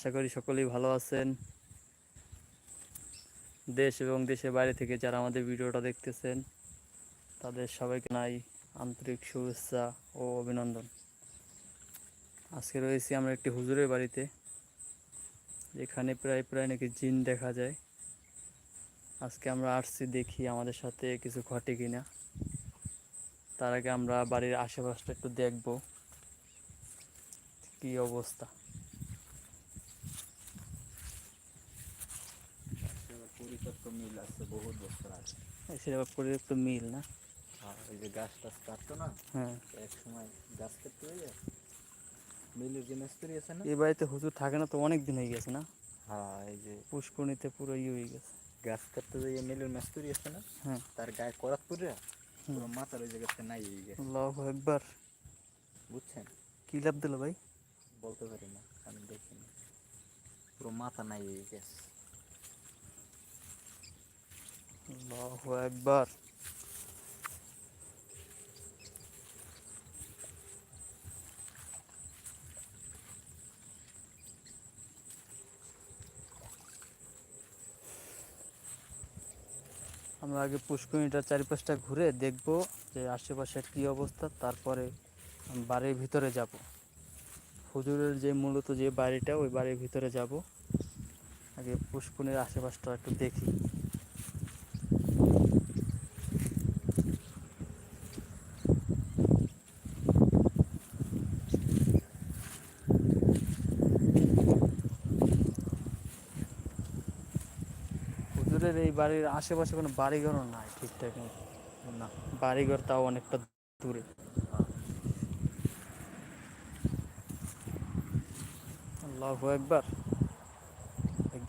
আশা করি সকলেই ভালো আছেন। দেশ এবং দেশের বাইরে থেকে যারা আমাদের ভিডিওটা দেখতেছেন, তাদের সবাইকে নাই আন্তরিক শুভেচ্ছা ও অভিনন্দন। আজকে রয়েছি আমরা একটি হুজুরের বাড়িতে, যেখানে প্রায় প্রায় নাকি জিন দেখা যায়। আজকে আমরা আসছি দেখি আমাদের সাথে কিছু ঘটে কিনা। তার আগে আমরা বাড়ির আশেপাশটা একটু দেখব, কি অবস্থা পরিত্যক্ত মিল আছে বহুত বছর আগে সেটা পরিত্যক্ত মিল না? ওই যে গাছ টাছ কাটতো না? হ্যাঁ। এক সময় গাছ কাটতে হয়ে মিলের যে মিস্ত্রি আছে না? এই বাড়িতে হুজুর থাকে না তো অনেক দিন হয়ে গেছে না? হ্যাঁ এই যে পুষ্করণীতে পুরো ইয়ে হয়ে গেছে। গাছ কাটতে যে মিলের মিস্ত্রি আছে না? হ্যাঁ। তার গায়ে করাত পরে পুরো মাথার ওই জায়গাতে নাই হয়ে গেছে। আল্লাহ একবার বুঝছেন? কি লাভ দিল ভাই? বলতে পারি না আমি দেখিনি। পুরো মাথা নাই হয়ে গেছে। আল্লাহ একবার আমরা আগে পুষ্করিণীটার চারিপাশটা ঘুরে দেখব যে আশেপাশের কি অবস্থা, তারপরে বাড়ির ভিতরে যাব। হুজুরের যে মূলত যে বাড়িটা, ওই বাড়ির ভিতরে যাব। আগে পুষ্করিণীর আশেপাশটা একটু দেখি হুজুরের এই বাড়ির আশেপাশে কোনো বাড়িঘরও নাই ঠিকঠাক না, বাড়িঘর তাও অনেকটা দূরে। আল্লাহ একবার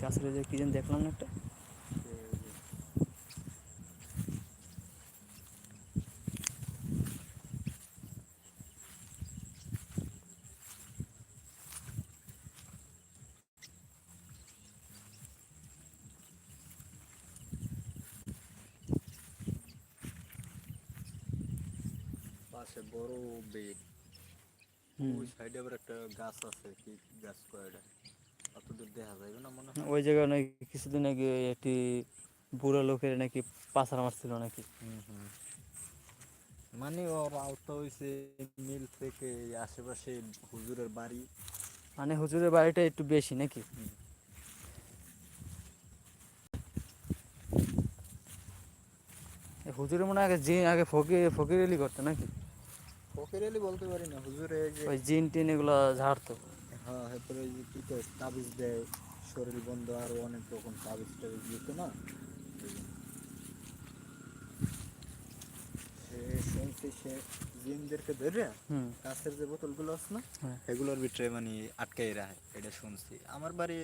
গাছের কি যেন দেখলাম না একটা? বড় হুম। ওই সাইডে আবার একটা গাছ আছে কি গাছ কয়টা অত দূর দেখা যাবে না মনে হয়। ওই জায়গায় নাকি কিছুদিন আগে একটি বুড়ো লোকের নাকি পাচার মারছিল নাকি। মানে ওর আওতা হয়েছে মিল থেকে আশেপাশে হুজুরের বাড়ি। মানে হুজুরের বাড়িটা একটু বেশি নাকি। হুজুরের মনে হয় আগে জিন আগে ফকির ফকির এলি করতো নাকি? ফকির আলী বলতে পারি না হুজুরে যে ওই জিন টিন এগুলো ঝাড়তো। হ্যাঁ এরপরে ওই যে কি কয় তাবিজ দেয় শরীর বন্ধ আরও অনেক রকম তাবিজ টাবিজ দিত না? এই জন্য। সে শুনছি সে জিনদেরকে ধরে কাছের যে বোতলগুলো আছে না হ্যাঁ। এগুলোর ভিতরে মানে আটকাই রাখে এটা শুনছি। আমার বাড়ি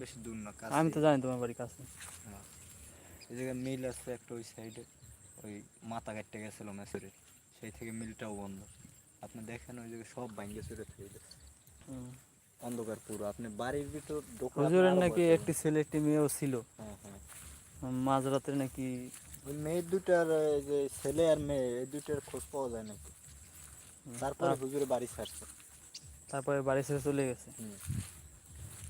বেশি দূর না কাছে। আমি তো জানি তোমার বাড়ির কাছে। হ্যাঁ। এই জায়গায় মিল আছে একটা ওই সাইডে ওই মাথা কাটতে গেছিল মেসুরে সেই থেকে মিলটাও বন্ধ। আপনি দেখেন ওই জায়গায় সব ভাঙ্গে চুরে গেছে অন্ধকার পুরো। আপনি বাড়ির ভিতর হুজুরের নাকি একটি ছেলে একটি মেয়েও ছিল। হ্যাঁ হ্যাঁ। মাঝরাতে নাকি ওই মেয়ে দুটার এই যে ছেলে আর মেয়ে এই দুটার খোঁজ পাওয়া যায় নাকি? তারপরে তার- হুজুরে বাড়ি ছাড়ছে। তারপরে বাড়ি ছেড়ে চলে গেছে। হুম।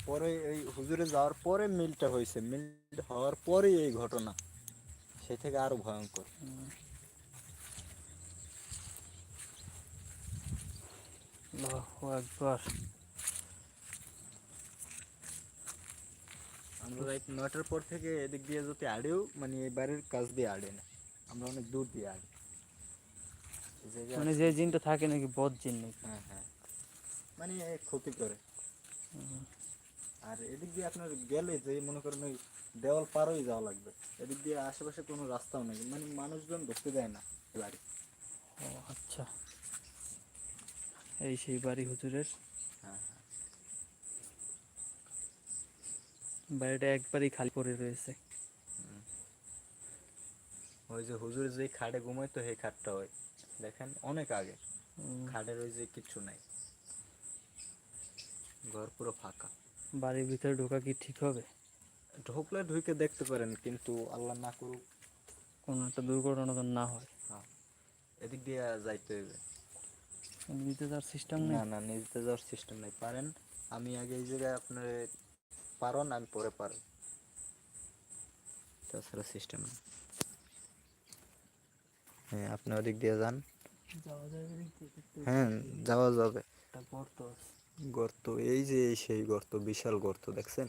পরে এই হুজুরে যাওয়ার পরে মিলটা হয়েছে। মিল হওয়ার পরেই এই ঘটনা। সেই থেকে আরও ভয়ঙ্কর। আল্লাহু আকবার আমরা রাত নয়টার পর থেকে এদিক দিয়ে যদি আড়েও মানে এই বাড়ির কাজ দিয়ে আড়ে না। আমরা অনেক দূর দিয়ে আড়ি। মানে যে জিনটা থাকে নাকি বদ জিন নাকি? হ্যাঁ হ্যাঁ। মানে ক্ষতি করে। আর এদিক দিয়ে আপনার গেলে যে মনে করেন ওই দেওয়াল পার হয়ে যাওয়া লাগবে। এদিক দিয়ে আশেপাশে কোনো রাস্তাও নেই। মানে মানুষজন ঢুকতে দেয় না বাড়ি। ও আচ্ছা। এই সেই বাড়ি হুজুরের। হ্যাঁ হ্যাঁ। বাড়িটা একবারই খালি পড়ে রয়েছে। ওই যে হুজুর যে খাটে ঘুমাইতো সেই খাটটা হয় দেখেন অনেক আগে। খাটের ওই যে কিচ্ছু নাই। ঘর পুরো ফাঁকা। বাড়ির ভিতরে ঢোকা কি ঠিক হবে? ঢুকলে ঢুকে দেখতে পারেন কিন্তু আল্লাহ না করুক কোনো একটা দুর্ঘটনা যেন না হয়। হ্যাঁ। এদিক দিয়ে যাইতে হবে নিতে যাওয়ার সিস্টেম নেই? না না নিজে যাওয়ার সিস্টেম নাই। পারেন আমি আগে এই জায়গায় আপনার পারন আমি পরে পারো তাছাড়া সিস্টেম নেই। হ্যাঁ আপনি ওদিক দিয়ে যান। হ্যাঁ যাওয়া যাবে। গর্ত গর্ত এই যে এই সেই গর্ত বিশাল গর্ত দেখছেন?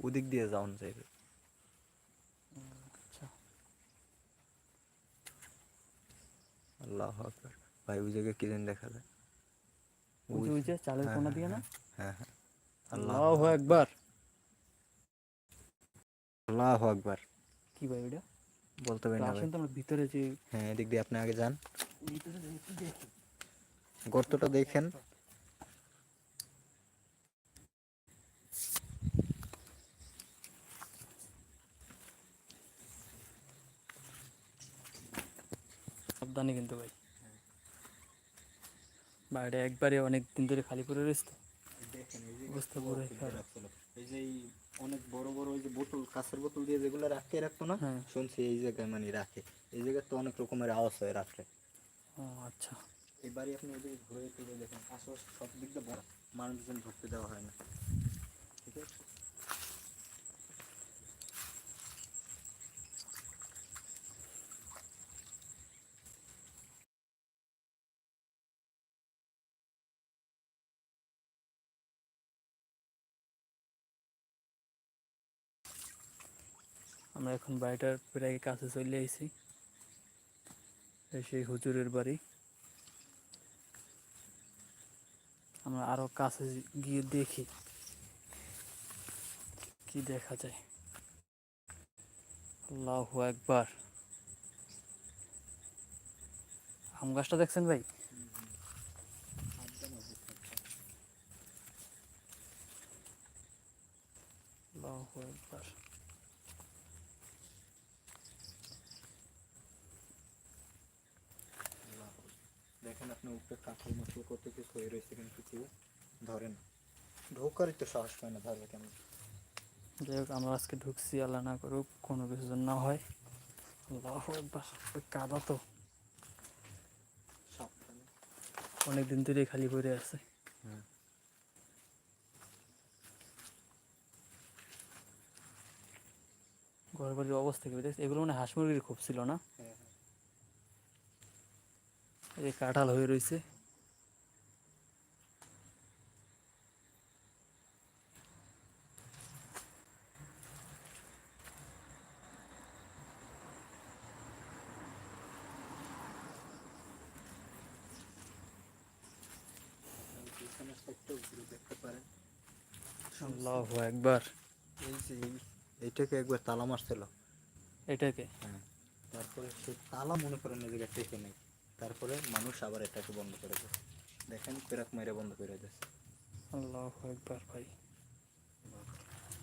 ওদিক দিয়ে যাওন যাইবে। আচ্ছা। আল্লাহ আকবার। ভাই ওই জায়গায় কি যেন দেখা যায়। ওই যে ওই যে চালের হ্যাঁ, কোনা হ্যাঁ, দিয়ে না? হ্যাঁ হ্যাঁ আল্লাহ আল্লাহু একবার আল্লাহ আকবার। কি ভাই ওটা বলতে পারি না ভাই আসেন তো আমরা ভিতরে যে হ্যাঁ এদিক দিয়ে আপনি আগে যান। ভিতরে যে একটু দেখি। গর্তটা দেখেন। সাবধানে কিন্তু ভাই। বাইরে একবারে অনেক দিন ধরে খালি করে রয়েছে তো। অবস্থা পুরো। এই যে অনেক বড় বড় ওই যে বোতল কাঁচের বোতল দিয়ে যেগুলো রাখতে রাখতো না? হ্যাঁ। শুনছি এই জায়গায় মানে রাখে। এই জায়গায় তো অনেক রকমের আওয়াজ হয় রাত্রে। ও আচ্ছা। এবারে আপনি ওদিকে ঘুরে ঘুরে দেখেন আশেপাশে সব দিক দিয়ে বড় মানুষজন ঢুকতে দেওয়া হয় না। ঠিক আছে? আমরা এখন বাড়িটার প্রায় কাছে চলে এই সেই হুজুরের বাড়ি। আমরা আরও কাছে গিয়ে দেখি কি দেখা যায়। আল্লাহ একবার আম গাছটা দেখছেন ভাই আল্লাহু একবার দেখেন আপনি উপরে কাঁঠাল মতো কত কিছু হয়ে রয়েছে কিন্তু কেউ ধরে না ঢোকারই তো সাহস পায় না ধরবে কেমন? যাই হোক আমরা আজকে ঢুকছি আল্লাহ না করুক কোনো কিছু যেন না হয়। আল্লাহু একবার কাদা তো। সাবধানে অনেক দিন ধরে খালি পড়ে আছে। ঘর বাড়ির অবস্থা কি দেখছি এগুলো মানে হাঁস মুরগির খুব ছিল না? হ্যাঁ হ্যাঁ। এই কাঁঠাল হয়ে রয়েছে আপনার পিছনের সাইডটাও ঘুরে দেখতে পারেন আল্লাহু একবার। এই যে এই- এইটাকে একবার তালা মারছিল। এটাকে? হ্যাঁ তারপরে সে তালা মনে করেন জায়গায় টেকে নেই। তারপরে মানুষ আবার এটাকে বন্ধ করে দেয় দেখেন পেরাক মেরে বন্ধ করে দিয়েছে। আল্লাহু একবার ভাই।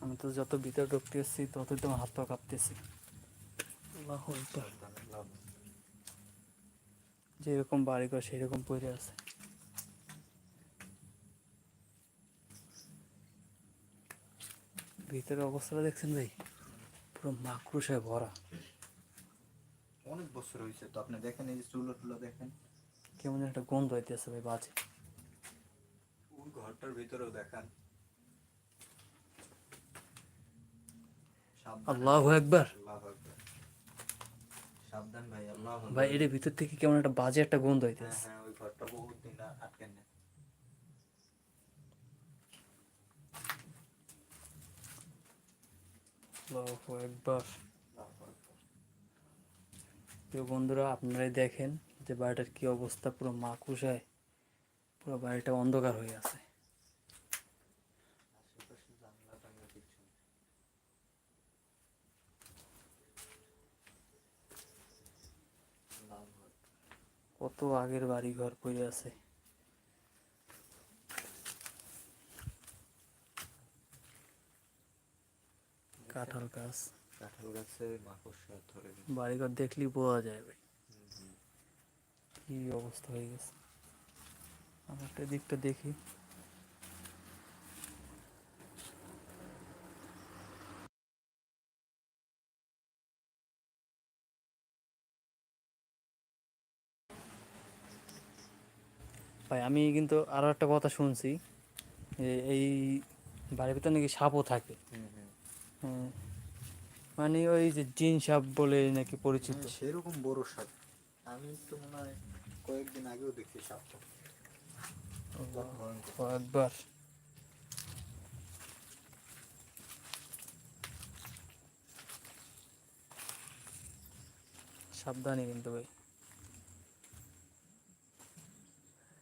আমি তো যত ভিতরে ঢুকতেছি ততই তো আমার হাত পা কাঁপতেছে। আল্লাহু একবার যেরকম বাড়ি ঘর সেরকম পড়ে আছে। ভিতরের অবস্থাটা দেখছেন ভাই? পুরো মাকড়সায় ভরা। অনেক বছর হয়েছে তো আপনি দেখেন এই যে চুলো টুলো দেখেন। কেমন একটা গন্ধ হইতেছে ভাই বাজে। ওই ঘরটার ভিতরেও দেখান। আল্লাহু একবার। সাবধান ভাই আল্লাহ ভাই এর ভিতর থেকে কেমন একটা বাজে একটা গন্ধ হ্যাঁ হইতেছে হ্যাঁ ওই ঘরটা বহুত দিন আটকেন না আল্লাহু। প্রিয় বন্ধুরা, আপনারাই দেখেন যে বাড়িটার কি অবস্থা, পুরো মাকুসায় পুরো বাড়িটা অন্ধকার হয়ে আছে। কত আগের বাড়ি ঘর পড়ে আছে কাঁঠাল গাছ। কাঁঠাল গাছে মাকড়সা ধরে গেছে। বাড়ি ঘর দেখলেই বোঝা যায় ভাই। কি অবস্থা হয়ে গেছে। আমার একটা দিকটা দেখি। ভাই আমি কিন্তু আরও একটা কথা শুনছি এই বাড়ির ভিতরে নাকি সাপও থাকে। হ্যাঁ। মানে ওই যে জিন সাপ বলে নাকি পরিচিত? সেরকম বড় সাপ। আমি তো মনে হয় কয়েকদিন আগেও দেখছি সাপটা একবার সাবধানে কিন্তু ভাই।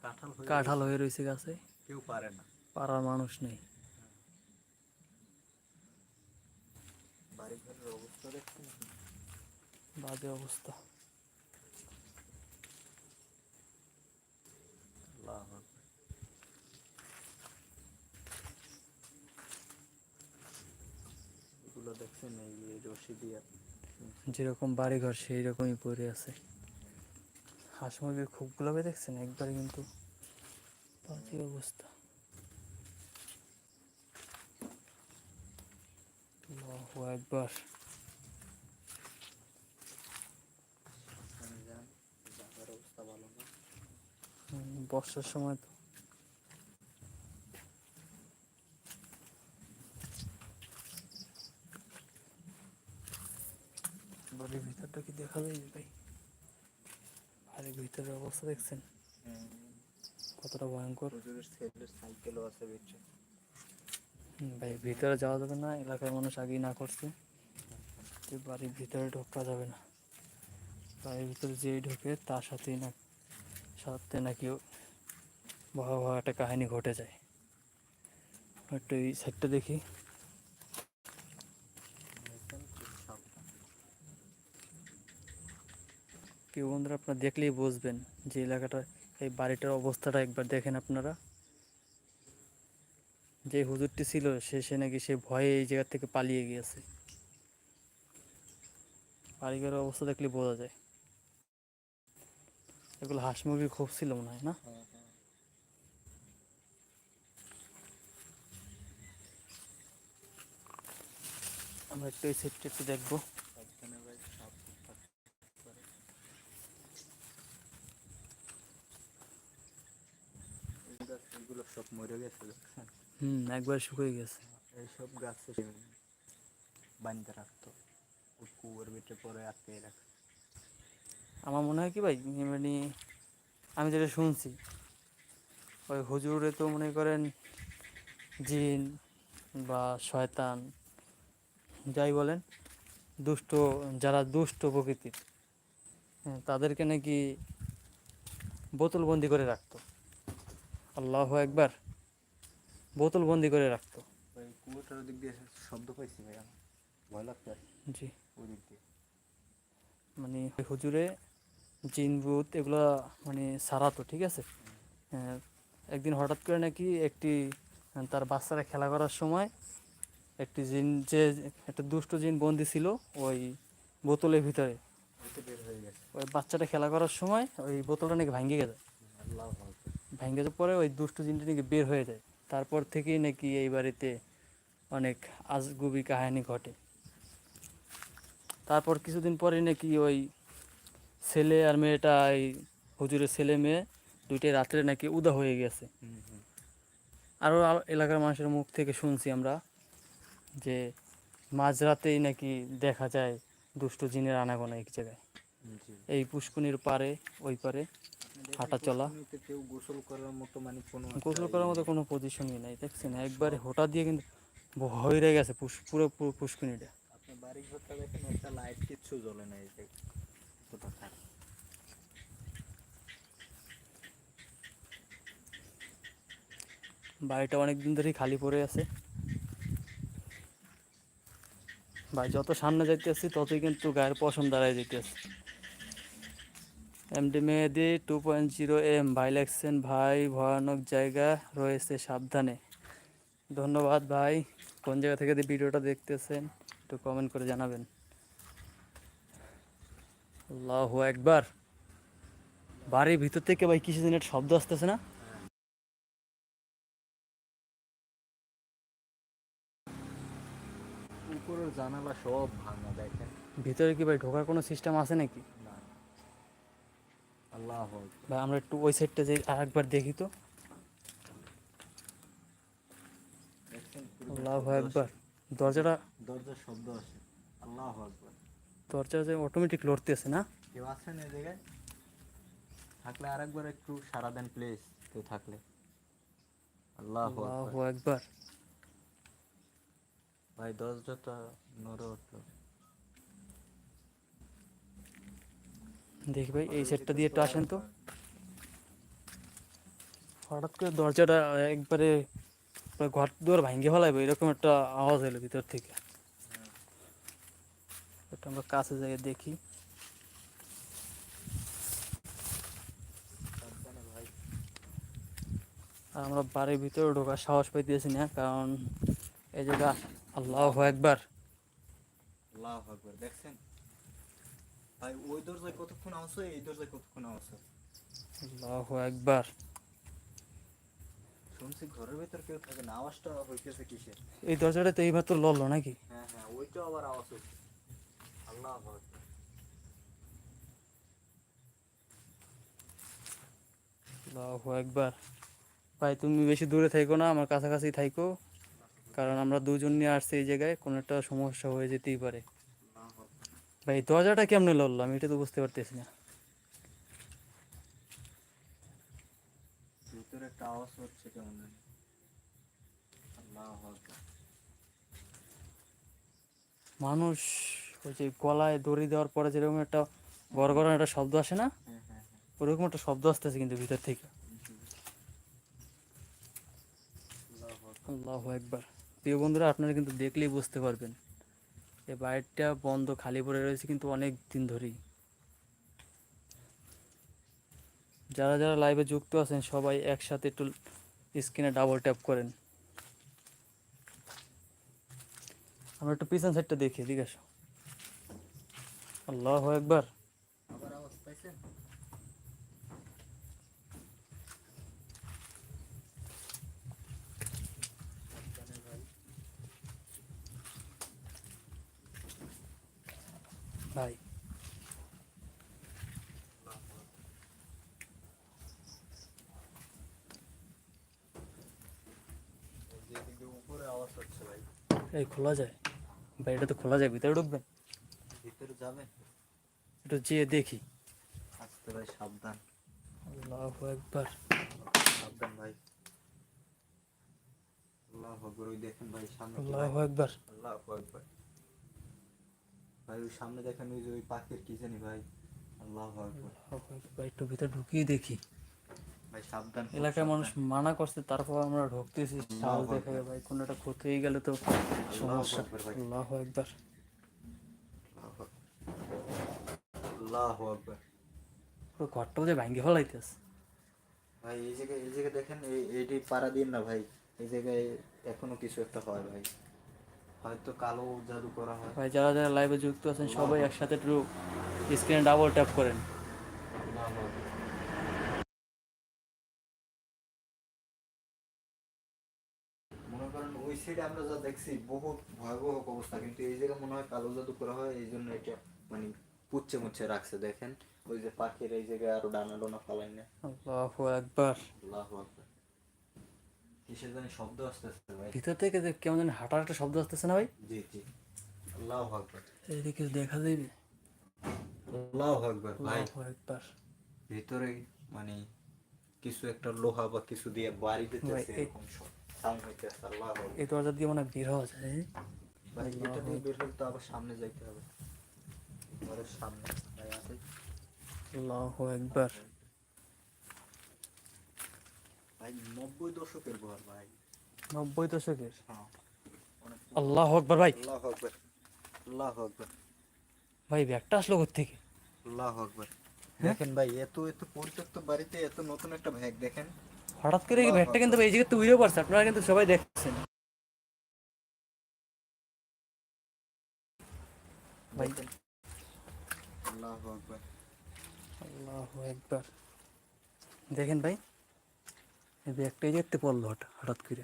কাঁঠাল হয়ে কাঁঠাল হয়ে রয়েছে গাছে। কেউ পারে না। পাড়ার মানুষ নেই বাড়ি ঘরের অবস্থা দেখছেন বাজে অবস্থা। এগুলো দেখছেন এই রশি দিয়া। যেরকম বাড়িঘর সেই রকমই পড়ে আছে। হাঁস মুরগির খুবগুলোকে দেখছেন? একবারে কিন্তু বাজে অবস্থা। একবার ওখানে যান জায়গার অবস্থা ভালো না বর্ষার সময় তো। বাড়ির ভিতরটা কি দেখা যায় ভাই? বাড়ির ভিতরের অবস্থা দেখছেন? কতটা ভয়ঙ্কর। সাইকেলও আছে হুম, ভাই ভিতরে যাওয়া যাবে না এলাকার মানুষ আগেই না করছে। যে বাড়ির ভিতরে ঢোকা যাবে না। বাড়ির ভিতরে যেই ঢোকে তার সাথেই না সাথে নাকি ভয়াবহ একটা কাহিনী ঘটে যায়। একটু এই সাইডটা দেখি। কেউ বন্ধুরা আপনারা দেখলেই বুঝবেন যে এলাকাটা এই বাড়িটার অবস্থাটা একবার দেখেন আপনারা। যে হুজুরটি ছিল, সে সে নাকি সে ভয়ে এই জায়গা থেকে পালিয়ে গিয়েছে। বাড়িঘরের অবস্থা দেখলে বোঝা যায়। এগুলো হাঁস খুব ছিল মনে হয়, না হ্যাঁ হ্যাঁ আমরা একটু এই সাইডটা একটু দেখব। এখানে ভাই সাপ খুব থাকে করে। এই গাছ এগুলো সব মরে গেছে হুম একবার শুকিয়ে গেছে। এইসব গাছে বান্ধে রাখতো। কুয়োর ভিতরে পরে আটকে রাখতো। আমার মনে হয় কি ভাই মানে আমি যেটা শুনছি ওই হুজুরে তো মনে করেন জিন বা শয়তান যাই বলেন দুষ্ট যারা দুষ্ট প্রকৃতির হ্যাঁ, তাদেরকে নাকি বোতলবন্দি করে রাখতো। আল্লাহ একবার বোতলবন্দি করে রাখতো। ওই কুয়োটার দিক দিয়ে শব্দ পাইছি ভাই ভয় লাগতো জি। ওই দিক দিয়ে। মানে হুজুরে জিন ভূত এগুলো মানে সারাতো ঠিক আছে? হ্যাঁ, একদিন হঠাৎ করে নাকি একটি তার বাচ্চারা খেলা করার সময় একটি জিন যে একটা দুষ্ট জিন বন্দি ছিল ওই বোতলের ভিতরে। ওই বাচ্চাটা খেলা করার সময় ওই বোতলটা নাকি ভাঙ্গে গেছে। ভাঙ্গে যাওয়ার পরে ওই দুষ্ট জিনটা নাকি বের হয়ে যায়। তারপর থেকেই নাকি এই বাড়িতে অনেক আজগুবি কাহিনী ঘটে। তারপর কিছুদিন পরে নাকি ওই ছেলে আর মেয়েটা এই হুজুরের ছেলে মেয়ে দুইটাই রাত্রে নাকি উদা হয়ে গেছে। আরও এলাকার মানুষের মুখ থেকে শুনছি আমরা। যে মাঝরাতেই নাকি দেখা যায় দুষ্ট জিনের আনাগোনা এক জায়গায়। এই পুষ্কুনির পারে ওই পারে হাঁটা চলা। কেউ গোসল করার মতো মানে কোনো গোসল ইয়ে করার মতো কোনো পজিশনই নাই দেখছেন? একবারে হঠাৎ দিয়ে কিন্তু রয়ে গেছে পুরো পুরো পুষ্কুনিটা। আপনি বাড়ি ঘরটা দেখেন একটা লাইট কিচ্ছু জ্বলে না এই বাড়িটা অনেক দিন ধরেই খালি পড়ে আছে। ভাই, যত সামনে যাইতেছি, ততই কিন্তু গায়ের পশম দাঁড়ায় যেতেছে MD Mehedi two point zero M ভাই লেখছেন ভাই, ভয়ানক জায়গা রয়েছে সাবধানে। ধন্যবাদ ভাই, কোন জায়গা থেকে ভিডিওটা দেখতেছেন, একটু কমেন্ট করে জানাবেন। আল্লাহ একবার বাড়ির ভিতর থেকে ভাই কিছু দিনের শব্দ আসতেছে না? জানালা সব ভাঙা দেখেন। ভিতরে কি ভাই ঢোকার কোনো সিস্টেম আছে নাকি? না। আল্লাহ। ভাই আমরা একটু ওই সাইডটা যে আর একবার দেখি তো। আল্লাহ একবার দরজাটা দরজার শব্দ আসে। আল্লাহ আকবার। দরজা যে অটোমেটিক লড়তেছে না? কেউ আছেন এই জায়গায়? থাকলে আরেকবার একটু সারা দেন প্লিজ কেউ থাকলে। আল্লাহ আল্লাহ একবার ভাই দরজাটা নড়ে উঠল। দেখি ভাই এই সেটটা দিয়ে একটু আসেন তো। হঠাৎ করে দরজাটা একবারে ঘর দুয়ার ভাঙ্গে ফেলাইবে এরকম একটা আওয়াজ এলো ভিতর থেকে। এটা আমরা কাছে যাই দেখি। আর আমরা বাড়ির ভিতরে ঢোকার সাহস পাইতেছি না কারণ এই জায়গা আল্লাহ একবার আল্লাহ আকবার দেখছেন? ভাই ওই দরজায় কতক্ষণ আসো এই দরজায় কতক্ষণ আসো আল্লাহ একবার শুনছি ঘরের ভিতর কেউ থাকে না আওয়াজটা হইতেছে কিসের? এই দরজাটা তো এইমাত্র লড়লো নাকি? হ্যাঁ হ্যাঁ ওইটাও আবার আওয়াজ হচ্ছে। আল্লাহ আকবার। আল্লাহ একবার ভাই তুমি বেশি দূরে থাইকো না আমার কাছাকাছি থাইকো। কারণ আমরা দুজন নিয়ে আসছি এই জায়গায় কোনো একটা সমস্যা হয়ে যেতেই পারে। ভাই দরজাটা কেমনে লড়লো আমি এটা তো বুঝতে পারতেছি না। মানুষ ওই যে গলায় দড়ি দেওয়ার পরে যেরকম একটা গরম একটা শব্দ আসে না? হ্যাঁ হ্যাঁ হ্যাঁ। ওরকম একটা শব্দ আসতেছে কিন্তু ভিতর থেকে। আল্লাহ একবার প্রিয় বন্ধুরা, আপনারা কিন্তু দেখলেই বুঝতে পারবেন। এই বাড়িটা বন্ধ, খালি পড়ে রয়েছে কিন্তু অনেক দিন ধরেই। যারা যারা লাইভে যুক্ত আছেন, সবাই একসাথে একটু স্ক্রিনে ডাবল ট্যাপ করেন। আমরা একটু পিছন সাইডটা দেখি, এদিকে আসো। আল্লাহ একবার আবার আওয়াজ পাইছেন সাবধানে ভাই ভাই এই যে এদিকে উপরে আওয়াজ হচ্ছে ভাই এই খোলা যায়। ভাই এটা তো খোলা যায় ভিতরে ঢুকবেন? ভিতরে যাবেন একটু যেয়ে দেখি। আসতে ভাই সাবধান। আল্লাহ একবার সাবধান ভাই। আল্লাহ ওই দেখেন ভাই সামনে আল্লাহ? একবার আল্লাহ আকবার। ভাই ওই সামনে দেখেন ওই যে ওই পাখির কি জানি ভাই? আল্লাহ একটু ভিতরে ঢুকিয়ে দেখি। ভাই সাবধান খুব এলাকার মানুষ মানা করছে তারপর আমরা ঢুকতেছি সাহস দেখে ভাই কোনো একটা ক্ষতি হয়ে গেলে তো সমস্যা। আল্লাহ একবার আল্লাহু আকবার। পুরো ঘরটা বোধহয় ভাঙ্গি ফেলাইতেছে। ভাই এই জায়গায় এই জায়গায় দেখেন এই এইটি পাড়া দিন না ভাই এই জায়গায় এখনও কিছু একটা হয় ভাই। হয়তো কালো জাদু করা হয়। ভাই যারা যারা লাইভে যুক্ত আছেন সবাই একসাথে একটু স্ক্রিনে ডাবল ট্যাপ করেন আল্লাহু আকবার। মনে সাইডে আমরা যা দেখছি বহুত ভয়াবহ অবস্থা। কিন্তু এই জায়গায় মনে হয় কালো জাদু করা হয় এই জন্য এটা মানে পুচ্ছে মুচ্ছে রাখছে দেখেন। ওই যে পাখির এই জায়গায় আরও ডানা ডোনা ফালাই না। আল্লাহ আল্লাহ আকবার। কিসের জানি শব্দ আসতেছে ভাই। ভিতর থেকে যে কেমন জানি হাঁটার একটা শব্দ আসতেছে না ভাই? জি জি। আল্লাহ আকবার। এইদিকে দেখা যাবে আল্লাহ আকবার ভাই। আল্লাহ একবার ভিতরে মানে কিছু একটা লোহা বা কিছু দিয়ে বাড়ি দিতেছে এরকম আল্লাহ আকবার। এই দরজা দিয়ে মনে হয় বের হওয়া যায়। ভাই এটা দিয়ে বের হলে তো আবার সামনে যাইতে হবে। ঘরের সামনে আছে। আল্লাহ একবার ভাই নব্বই দশকের ঘর ভাই। নব্বই দশকের? হ্যাঁ। আল্লাহ ভাই। আল্লাহ আকবার। আল্লাহ আকবার। ভাই ব্যাগটা আসলো থেকে আল্লাহ আকবার। দেখেন ভাই এত এত পরিত্যক্ত বাড়িতে এত নতুন একটা ব্যাগ দেখেন। হঠাৎ করে এই আল্লাহু কিন্তু এই জায়গাতে উড়ে পড়ছে আপনারা কিন্তু সবাই দেখছেন। ভাই দেখেন। আল্লাহ আকবার। আল্লাহ একবার দেখেন ভাই এই ব্যাগটা জায়গাতে পড়ল হঠাৎ করে।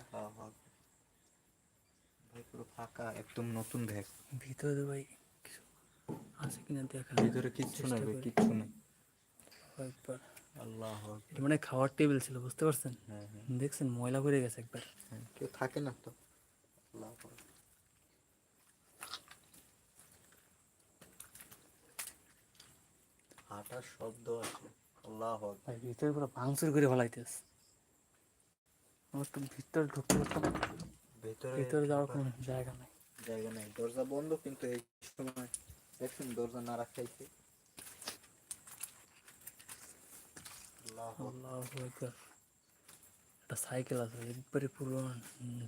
ভাই পুরো ফাঁকা একদম নতুন ব্যাগ। ভিতরে ভাই কিছু আছে কিনা দেখা ভিতরে কিচ্ছু নাই। কিচ্ছু নেই। একবার মানে খাওয়ার টেবিল ছিল বুঝতে পারছেন? হ্যাঁ, হ্যাঁ। দেখছেন ময়লা করে গেছে একবার। হ্যাঁ, কেউ থাকে না তো? শব্দ আছে ভিতরে করে ফলাইতেছে আমার তো ভিতরে ঢুকতে ভিতরে ভিতরে যাওয়ার কোনো জায়গা নাই। জায়গা নাই। দরজা বন্ধ কিন্তু এই সময় দেখছেন দরজা না রাখাইছে একটা সাইকেল আছে একবারে পুরো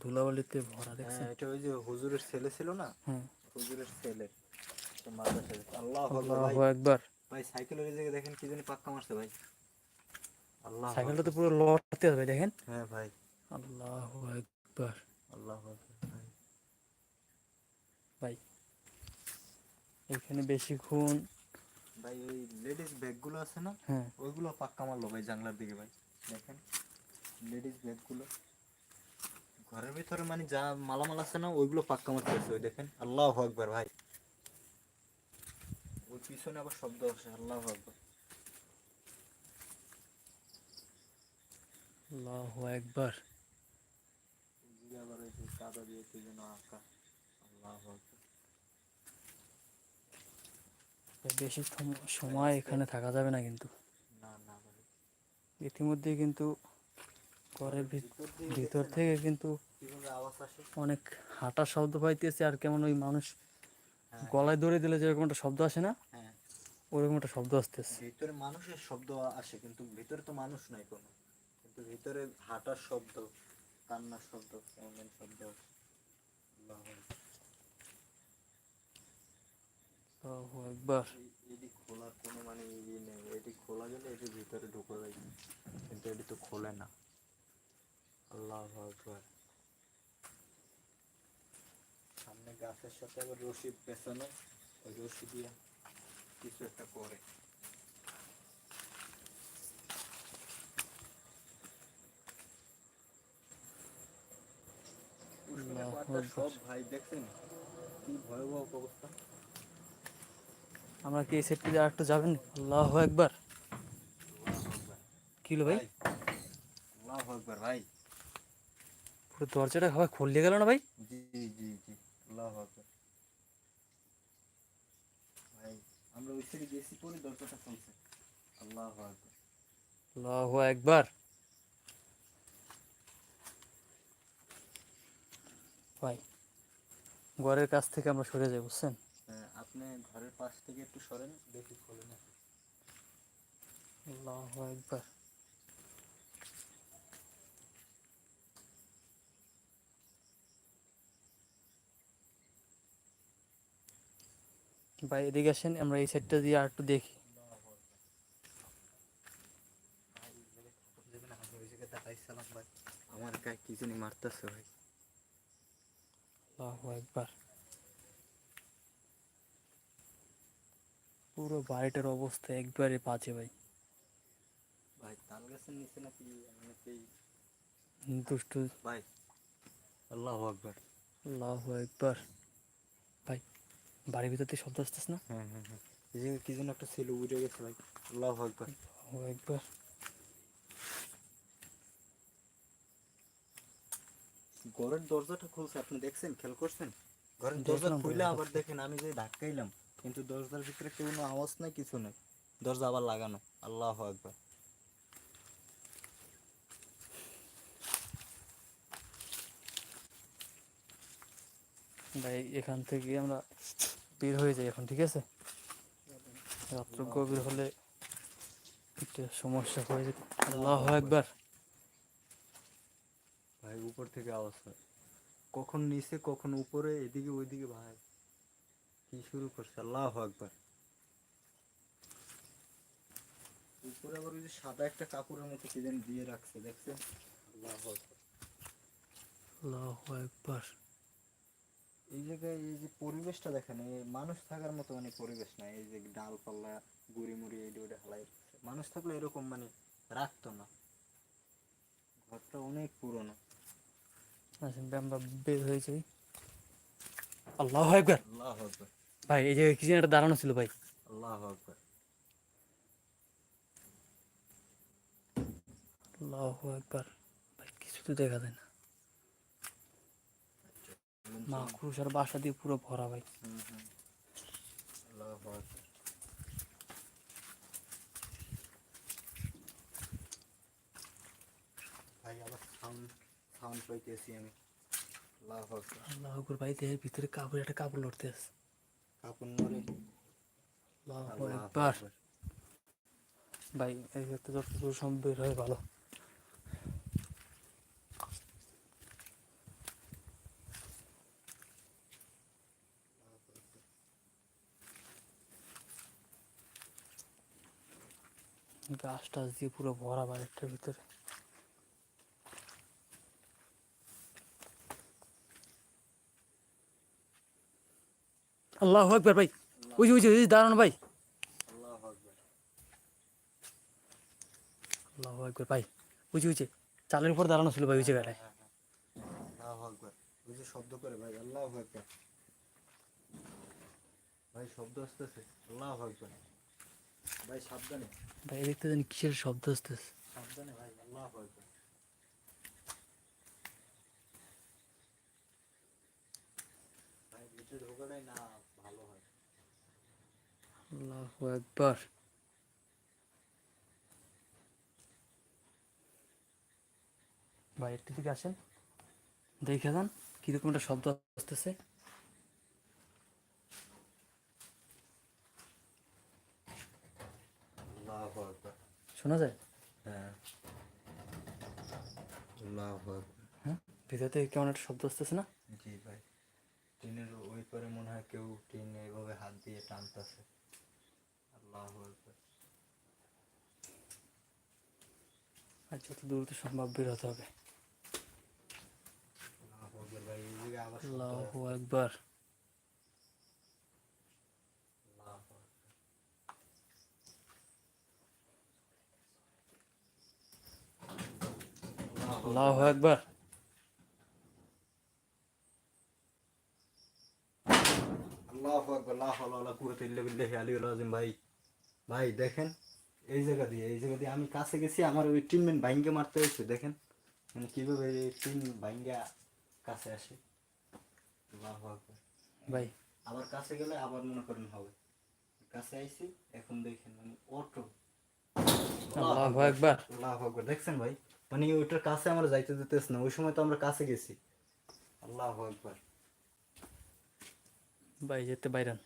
ধুলাবালিতে ভরা দেখছেন? হ্যাঁ এটা ওই যে হুজুরের ছেলে ছিল না? হ্যাঁ। হুজুরের ছেলে তো আল্লাহ আকবার ভাই। আল্লাহু একবার ভাই সাইকেলের জায়গায় দেখেন কি জানি পাক্কা মারছে ভাই। আল্লাহ সাইকেলটা তো পুরো লড়তে হবে দেখেন। হ্যাঁ ভাই। আল্লাহু একবার আল্লাহ ভাই। ভাই এখানে বেশিক্ষণ ভাই ওই লেডিস ব্যাগগুলো আছে না হ্যাঁ। ওইগুলো পাক্কা মারলো ভাই জানলার দিকে ভাই। দেখেন লেডিস ব্যাগগুলো। ঘরের ভিতরে মানে যা মালামাল আছে না ওইগুলো পাক্কা ওই দেখেন। আল্লাহ আকবার ভাই। ওই পিছনে আবার শব্দ আসে আল্লাহ আকবার। আল্লাহু একবার আবার ওই কাদা দিয়ে কি যেন আঁকা আল্লাহ আকবার। বেশি সময় এখানে থাকা যাবে না কিন্তু। ইতিমধ্যে কিন্তু ঘরের ভিতর থেকে কিন্তু অনেক হাঁটার শব্দ পাইতেছে আর কেমন ওই মানুষ গলায় ধরে দিলে যেরকম একটা শব্দ আসে না হ্যাঁ। ওরকম একটা শব্দ আসতেছে। ভিতরে মানুষের শব্দ আসে কিন্তু ভিতরে তো মানুষ নাই কোনো। কিন্তু ভিতরে হাঁটার শব্দ কান্নার শব্দ শব্দ আসে আল্লাহু আকবার। একবার এটি খোলার কোনো মানে ইয়ে নেই এটি খোলা গেলে ভিতরে ঢুকে যায় কিন্তু এটি তো খোলে না। আল্লাহ আকবার। সামনে গাছের সাথে আবার রশি পেছানো ওই রশি দিয়ে কিছু একটা করে। সব ভাই দেখছেন? কি ভয়াবহ অবস্থা। আমরা কি এই সেটটি দিয়ে একটু যাবেন? আল্লাহ একবার। কি হলো ভাই? আল্লাহু ভাই। পুরো দরজাটা সবাই খুললে গেল না ভাই? জি জি জি আল্লাহু আকবার। ভাই আমরা ওই সাইডে গেছি পরে দরজাটা খুলছে। আল্লাহু একবার ভাই ঘরের কাছ থেকে আমরা সরে যাই বুঝছেন? আপনি ঘরের পাশ থেকে একটু সরেন দেখি খোলে না আল্লাহ একবার ভাই এদিকে আসেন আমরা এই সাইডটা দিয়ে আর একটু দেখি। আমার গায়ে কি জানি মারতেছে ভাই। আল্লাহ একবার পুরো বাড়িটার অবস্থা একবারে বাজে ভাই। ভাই তাল গাছের নিচে নাকি অনেকেই দুষ্টু। ভাই আল্লাহু আকবার। আল্লাহ একবার ভাই বাড়ির ভিতর থেকে শব্দ আসতেছে না? হ্যাঁ হ্যাঁ হ্যাঁ। কি যেন একটা ছেলে উড়ে গেছে ভাই আল্লাহু আকবার। ও একবার ঘরের দরজাটা খুলছে আপনি দেখছেন? খেয়াল করছেন? ঘরের দরজা খুলে আবার দেখেন আমি যে ধাক্কাইলাম। কিন্তু দরজার ভিতরে কেউ কোনো আওয়াজ নাই কিছু নাই। দরজা আবার লাগানো। আল্লাহ একবার ভাই এখান থেকে আমরা বের হয়ে যাই এখন ঠিক আছে? রাত্র গভীর হলে একটু সমস্যা হয়ে যেত। আল্লাহ একবার ভাই উপর থেকে আওয়াজ হয়। কখন নিচে কখন উপরে এদিকে ওইদিকে ভাই। কি শুরু করছে? আল্লাহ একবার উপরে আবার ওই যে সাদা একটা কাপড়ের মতো কি যেন দিয়ে রাখছে দেখছেন? আল্লাহ আকবার। আল্লাহ একবার এই জায়গায় এই যে পরিবেশটা দেখেন এই মানুষ থাকার মতো মানে পরিবেশ না এই যে ডালপাল্লা গুড়ি মুড়ি এই ওটা হালাই মানুষ থাকলে এরকম মানে রাখতো না। ঘরটা অনেক পুরনো। আসেন আমরা বের হয়ে যাই। আল্লাহ একবার আল্লাহ আকবার। ভাই এই যে কি একটা দাঁড়ানো ছিল ভাই। আল্লাহ আল্লাহ ভাই কিছু তো দেখা যায় না। আর বাসা দিয়ে পুরো ভরা ভাই। আবার পাইতেছি আমি। ভাই দেহের ভিতরে কাপড় একটা কাপড় লড়তে আছে একবার। ভাই এই ক্ষেত্রে যত দূর সম্ভব হয় ভালো। গাছ টাছ দিয়ে পুরো ভরা বাড়িটার ভিতরে। আল্লাহ একবার ভাই। ওই যে ওই যে দাঁড়ানো ভাই। আল্লাহ আকবার একবার ভাই। ওই যে ওই যে চালের উপর দাঁড়ানো ছিল ভাই ওই জায়গাটায়। আল্লাহ আকবার। ওই যে শব্দ করে ভাই আল্লাহ আকবার। ভাই শব্দ আসতেছে। আল্লাহ আকবার। ভাই সাবধানে। ভাই দেখতে জানি কিসের শব্দ আসতেছে। সাবধানে ভাই আল্লাহ আকবার। ভাই ভিতরে ঢোকাটাই না আল্লাহ একবার ভাই একটু দিকে আসেন। দেখে যান কীরকম একটা শব্দ আসতেছে। শোনা যায়? হ্যাঁ। হ্যাঁ? ভিতর থেকে কেমন একটা শব্দ আসতেছে না? জি ভাই। টিনের ওই পারে মনে হয় কেউ টিন এভাবে হাত দিয়ে টানতেছে। আর যত দ্রুত সম্ভব বের হতে হবে। আল্লাহ আকবার। আল্লাহ আকবার। আল্লাহ আকবার, লা হাওলা ওয়ালা কুওয়াতা ইল্লা বিল্লাহি আলিয়্যিল আযীম ভাই। ভাই দেখেন এই জায়গা দিয়ে এই জায়গা দিয়ে আমি কাছে গেছি আমার ওই ট্রিটমেন্ট ভাঙ্গে মারতে হয়েছে দেখেন। মানে কীভাবে এই টিন ভাঙ্গা কাছে আসে। ভাই। আবার কাছে গেলে আবার মনে করেন হবে। কাছে আইছি এখন দেখেন মানে অটো। একবার দেখছেন ভাই? মানে ওইটার কাছে আমরা যাইতে দিতেছ না ওই সময় তো আমরা কাছে গেছি। আল্লাহ আকবার। ভাই যেতে বাইরান।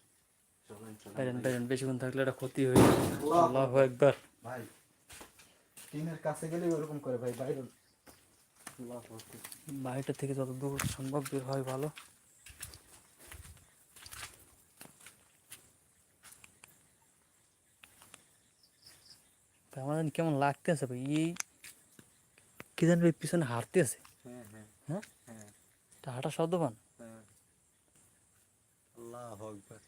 বেশিক্ষণ থাকলে একটা ক্ষতি হয়ে আল্লাহ একবার ভাই টিনের কাছে গেলে ওরকম করে ভাই বাইরে। বাড়িটা থেকে যত দূর সম্ভব বের হয় ভালো। কেমন লাগতেছে ভাই এই কি জানি ভাই পিছনে হাঁটতেছে হ্যাঁ হ্যাঁ। হ্যাঁ? হ্যাঁ। তা হাঁটার শব্দ পান আল্লাহ আকবার।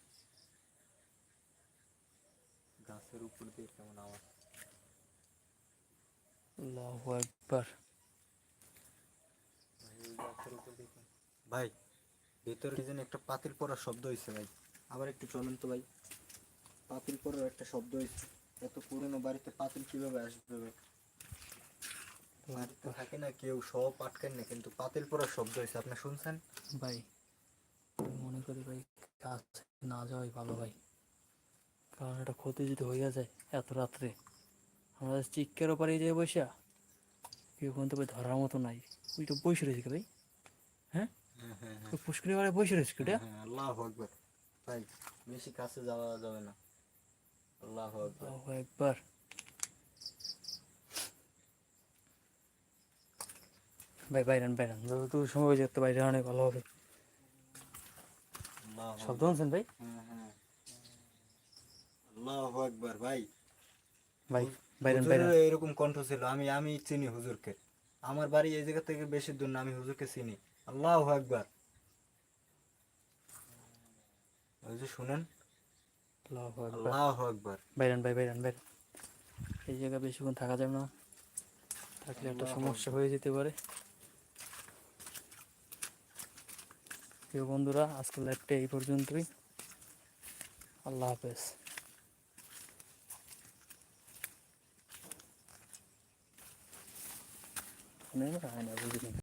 গাছের উপর দিয়ে কেমন আওয়াজ? আল্লাহ একবার ভাই ভিতরে কি জানি একটা পাতিল পড়ার শব্দ হয়েছে ভাই। আবার একটু চলেন তো ভাই। পাতিল পড়ার একটা শব্দ হয়েছে এত পুরনো বাড়িতে পাতিল কীভাবে আসবে ভাই? বাড়িতে থাকে না কেউ সব আটকেন না কিন্তু পাতিল পড়ার শব্দ হয়েছে আপনি শুনছেন? ভাই মনে করি ভাই কাজ না যাওয়াই ভালো ভাই। কারণ এটা ক্ষতি যদি হইয়া যায় এত রাত্রে। আমরা চিক্কের ওপারে যাই বসা কেউ কিন্তু ভাই ধরার মতো নাই। ওইটা বসে রয়েছে ভাই? হ্যাঁ? হ্যাঁ হ্যাঁ ওই পুষ্করি পাড়ে বসে রয়েছে হ্যাঁ আল্লাহ আকবার। ভাই বেশি কাছে যাওয়া যাবে না। আল্লাহ একবার ভাই বাইরান বাইরান। যতটুকু সময় যেতে বাইরে অনেক ভালো হবে। শব্দ শুনছেন ভাই। হ্যাঁ হ্যাঁ। আল্লাহ আকবার ভাই। ভাই বাইরান বাইরান। এরকম কণ্ঠ ছিল আমি আমি চিনি হুজুরকে। আমার বাড়ি এই জায়গা থেকে বেশি দূর না আমি হুজুরকে চিনি। আল্লাহ আকবার। ওই যে শুনেন? আল্লাহু একবার বাইরান ভাই বাইরান বাইরান। এই জায়গায় বেশিক্ষণ থাকা যাবে না। থাকলে একটা সমস্যা হয়ে যেতে পারে। প্রিয় বন্ধুরা আজকের লাইভটা এই পর্যন্তই। আল্লাহ হাফেজ। হয় না বুঝিনি